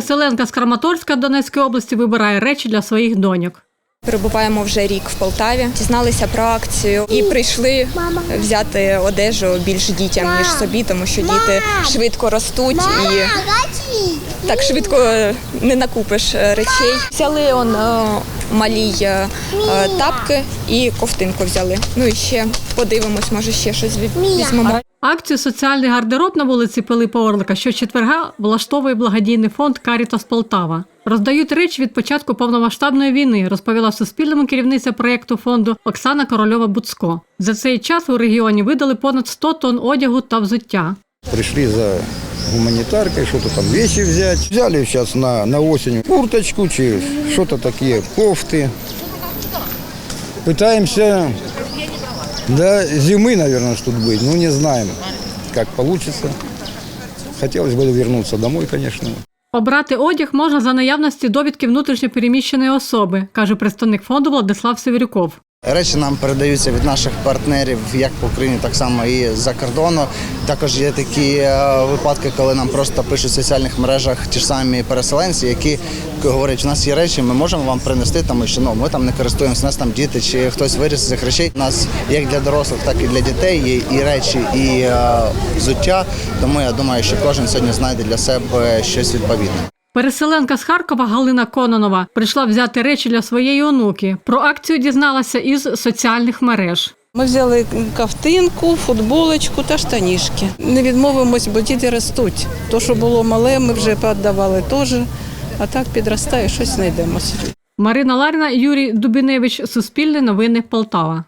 Переселенка з Краматорська Донецької області вибирає речі для своїх доньок. Перебуваємо вже рік в Полтаві. Дізналися про акцію і прийшли взяти одежу більш дітям ніж собі, тому що діти швидко ростуть і так швидко не накупиш е, речей. Взяли он е, малій е, е, тапки і ковтинку взяли. Ну і ще подивимось, може ще щось візьмемо. Акцію Соціальний гардероб на вулиці Пилипа Орлика щочетверга влаштовує благодійний фонд Карітас Полтава. Роздають речі від початку повномасштабної війни, розповіла Суспільному керівниця проєкту фонду Оксана Корольова Буцко. За цей час у регіоні видали понад 100 тонн одягу та взуття. Пришли за гуманитаркой, что-то там вещи взять. Взяли сейчас на, на осень курточку, чи что-то такие, кофты. Пытаемся до зимы, наверное, тут быть. Ну, не знаем, как получится. Хотелось бы вернуться домой, конечно. Обрати одяг можна за наявності довідки внутрішньопереміщеної особи, каже представник фонду Владислав Севрюков. Речі нам передаються від наших партнерів як по Україні, так само і за кордону. Також є такі е, випадки, коли нам просто пишуть в соціальних мережах ті ж самі переселенці, які говорять, у нас є речі, ми можемо вам принести, тому що ну ми там не користуємося, у нас там діти чи хтось виріс з цих речей. У нас як для дорослих, так і для дітей є і речі, і е, взуття. Тому я думаю, що кожен сьогодні знайде для себе щось відповідне. Переселенка з Харкова Галина Кононова прийшла взяти речі для своєї онуки. Про акцію дізналася із соціальних мереж. Ми взяли кавтинку, футболочку та штанішки. Не відмовимось, бо діти ростуть. То, що було мале, ми вже віддавали теж. А так підростає, щось знайдемо. собі. Марина Ларіна, Юрій Дубіневич, Суспільне новини, Полтава.